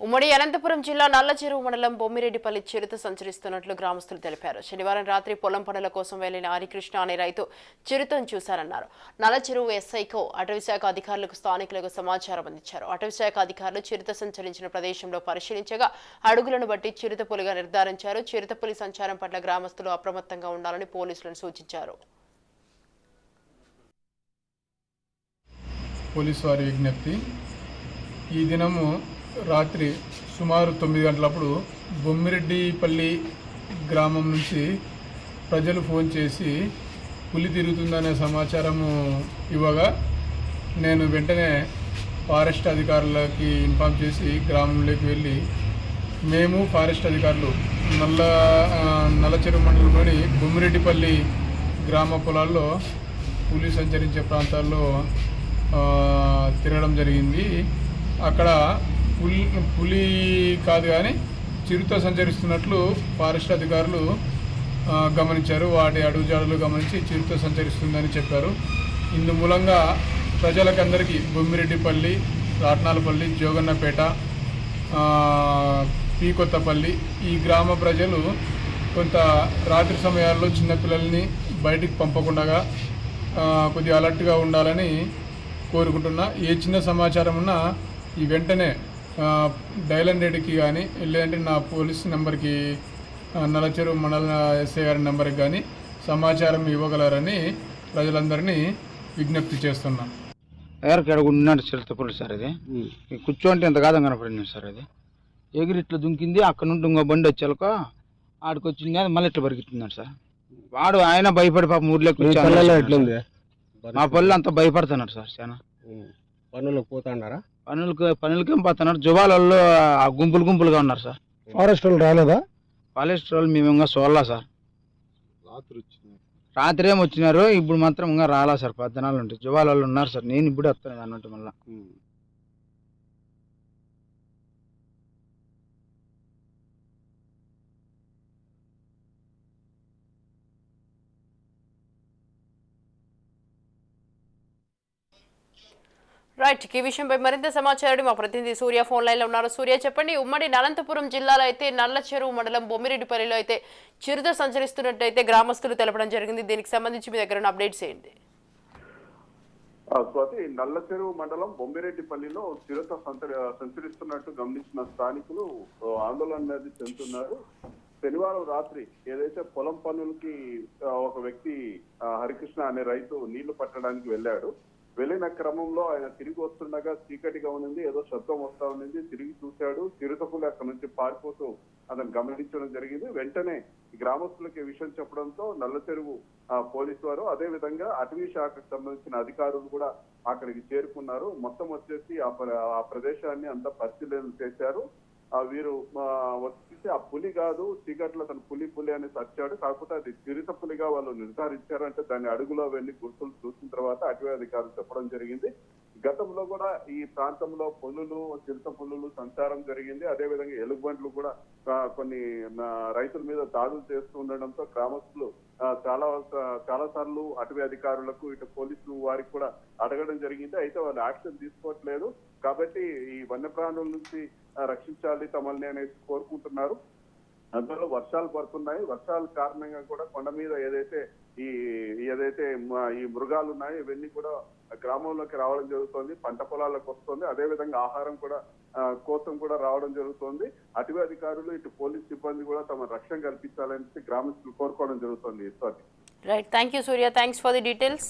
ఉమ్మడి అనంతపురం జిల్లా నల్లచెరువు మండలం బొమ్మిరెడ్డిపల్లి చిరుత సంచరిస్తున్నట్లు గ్రామస్తులు తెలిపారు. శనివారం రాత్రి పొలం పనుల కోసం వెళ్ళిన హరికృష్ణ అనే రైతు చిరుతను చూశారన్నారు. నల్లచెరువు ఎస్ఐకో అటవీశాఖ అధికారులకు స్థానికులకు సమాచారం అందించారు. అటవీశాఖ అధికారులు చిరుత సంచరించిన ప్రదేశంలో పరిశీలించగా అడుగులను బట్టి చిరుత పులిగా నిర్ధారించారు. చిరుత పులి సంచారం పట్ల గ్రామస్తులు అప్రమత్తంగా ఉండాలని పోలీసులను సూచించారు. పోలీసు వారి విజ్ఞప్తి ఈ దినము రాత్రి సుమారు తొమ్మిది గంటలప్పుడు బొమ్మిరెడ్డిపల్లి గ్రామం నుంచి ప్రజలు ఫోన్ చేసి పులి తిరుగుతుందనే సమాచారము ఇవ్వగా నేను వెంటనే ఫారెస్ట్ అధికారులకి ఇన్ఫామ్ చేసి గ్రామంలోకి వెళ్ళి మేము ఫారెస్ట్ అధికారులు నల్ల ఆ, నల్లచెరువు మండలంలోని బొమ్మిరెడ్డిపల్లి గ్రామ పొలాల్లో పులి సంచరించే ప్రాంతాల్లో తిరగడం జరిగింది. అక్కడ పులి పులి కాదు కానీ చిరుత సంచరిస్తున్నట్లు ఫారెస్ట్ అధికారులు గమనించారు. వాటి అడుగుజాడలు గమనించి చిరుత సంచరిస్తుందని చెప్పారు. ఇందు మూలంగా ప్రజలకందరికీ బొమ్మిరెడ్డిపల్లి రాట్నాలపల్లి జోగన్నపేట పీకొత్తపల్లి ఈ గ్రామ ప్రజలు కొంత రాత్రి సమయాల్లో చిన్నపిల్లల్ని బయటికి పంపకుండా కొద్దిగా అలర్ట్గా ఉండాలని కోరుకుంటున్నా. ఏ చిన్న సమాచారం ఉన్నా ఈ వెంటనే డైల్ హండ్రెడ్కి కానీ లేదంటే నా పోలీస్ నెంబర్కి ఆ, నలచెరువు మండల ఎస్ఐ గారి నెంబర్కి కానీ సమాచారం ఇవ్వగలరని ప్రజలందరినీ విజ్ఞప్తి చేస్తున్నాను అడుగు ఉన్నాడు చిరుతపుల్లి సార్ ఇది. కూర్చోంటే ఎంత కాదని కనపడింది సార్ అది ఎగిరి ఇట్లా దుంకింది అక్కడ నుండి ఇంకో బండి వచ్చాక ఆడికి వచ్చింది అది మళ్ళీ ఇట్లా పరిగెత్తున్నాడు సార్. వాడు ఆయన భయపడి పాపం ఊర్లోకి మీ పళ్ళు అంతా భయపడుతున్నారు సార్ చాలా పనులకు పోతాండారా? పనులకి పనులకేం పోతున్నారు? జువాలలో ఆ గుంపులు గుంపులుగా ఉన్నారు సార్. ఫారెస్ట్ వాళ్ళు రాలేదా? ఫారెస్ట్ వాళ్ళు మేము ఇంకా చూడలా సార్. రాత్రి వచ్చింది రాత్రి ఏం వచ్చినారు ఇప్పుడు మాత్రం ఇంకా రాలా సార్. పద్దనాలు ఉంటాయి జువాలలో ఉన్నారు సార్. నేను ఇప్పుడు వస్తాను అన్నట్టు మళ్ళీ. రైట్ ఈ విషయంపై మరింత సమాచారం మా ప్రతినిధి సూర్య ఫోన్ లైన్లో ఉన్నారు. సూర్య చెప్పండి. ఉమ్మడి అనంతపురం జిల్లాలో అయితే నల్ల చెరువు మండలం బొమ్మిరెడ్డిపల్లిలో అయితే చిరుత సంచరిస్తున్నట్టయితే గ్రామస్తులు తెలపడం జరిగింది. దీనికి సంబంధించి మీ దగ్గర అప్డేట్ అప్డేట్స్ ఏంటి? స్వాతి నల్ల చెరువు మండలం బొమ్మిరెడ్డిపల్లిలో చిరుత సంచరిస్తున్నట్టు గమనించిన స్థానికులు ఆందోళన అనేది చెందుతున్నారు. శనివారం రాత్రి ఏదైతే పొలం పనులకి ఒక వ్యక్తి హరికృష్ణ అనే రైతు నీళ్ళు పట్టడానికి వెళ్ళాడు. వెళ్ళిన క్రమంలో ఆయన తిరిగి వస్తుండగా చీకటిగా ఉన్నది ఏదో శబ్దం వస్తా ఉన్నింది తిరిగి చూశాడు చిరుతపులి అక్కడ నుంచి పారిపోతూ అతను గమనించడం జరిగింది. వెంటనే గ్రామస్తులకి విషయం చెప్పడంతో నల్ల చెరువు ఆ, పోలీసు వారు అదే విధంగా అటవీ శాఖకు సంబంధించిన అధికారులు కూడా అక్కడికి చేరుకున్నారు. మొత్తం వచ్చేసి ఆ ఆ ప్రదేశాన్ని అంతా పరిశీలన చేశారు. వీరు వస్తే వచ్చేసి ఆ పులి కాదు చీకట్లో తన పులి పులి అని వచ్చాడు కాకపోతే అది చిరుత పులిగా వాళ్ళు నిర్ధారించారంటే దాని అడుగులో వెళ్ళి గుర్తులు చూసిన తర్వాత అటవీ అధికారులు చెప్పడం జరిగింది. గతంలో కూడా ఈ ప్రాంతంలో పులులు చిరుత పులులు సంచారం జరిగింది. అదే విధంగా ఎలుగుబంట్లు కూడా కొన్ని రైతుల మీద దాడులు చేస్తూ ఉండడంతో గ్రామస్తులు చాలా చాలా సార్లు అటవీ అధికారులకు ఇటు పోలీసులు వారికి కూడా అడగడం జరిగింది. అయితే వాళ్ళు యాక్షన్ తీసుకోవట్లేదు. కాబట్టి ఈ వన్యప్రాణుల నుంచి రక్షించాలి తమల్ని అనేసి కోరుకుంటున్నారు. అందులో వర్షాలు పడుతున్నాయి. వర్షాల కారణంగా కూడా కొండ మీద ఏదైతే ఈ ఏదైతే ఈ మృగాలు ఉన్నాయో ఇవన్నీ కూడా గ్రామంలోకి రావడం జరుగుతుంది పంట పొలాలకు వస్తుంది. అదే విధంగా ఆహారం కూడా కోసం కూడా రావడం జరుగుతుంది. అటవీ అధికారులు ఇటు పోలీస్ సిబ్బంది కూడా తమ రక్షణ కల్పించాలని గ్రామస్తులు కోరుకోవడం జరుగుతుంది sir. Right thank you Surya thanks for the details